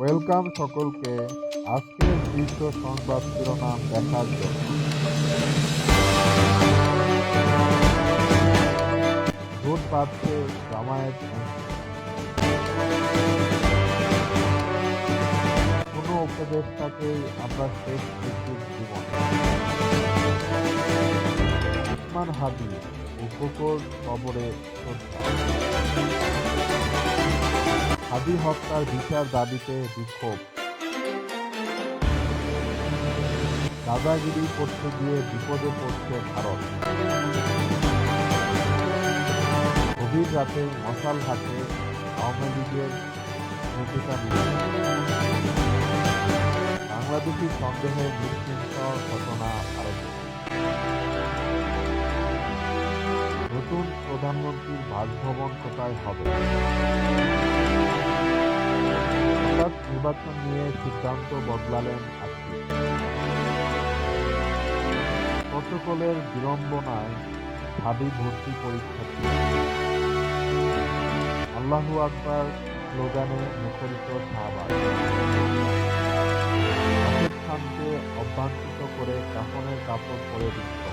Welcome সকলকে আজকের শীর্ষ সংবাদ শিরোনাম দেখার জন্য। ভোট পাচ্ছে জামায়াত কোনো উপদেষ্টাকেই আমরা শেষ ব্যক্তির জীবন উসমান ও কুকুর কবরে শ্রদ্ধা হাদি হত্যার বিচার দাবিতে বিক্ষোভ। দাদাগিরি করতে গিয়ে বিপদে পড়ছে ভারত। গভীর রাতে মশাল হাতে আওয়ামী লীগের নেতা বাংলাদেশি সন্দেহে নিশ্চিন্ত ঘটনা ভারতে নতুন প্রধানমন্ত্রীর বাসভবন কোথায় হবে? নির্বাচন নিয়ে সিদ্ধান্ত বদলালেন আজকে। প্রটোকলের বিড়ম্বনায় ভাবি ভর্তি পরীক্ষার্থী আল্লাহু আকবার স্লোগানে মুখরিত শাহবাগ অভ্যন্তরিত করে কাফনের কাপড় পরে দিচ্ছে।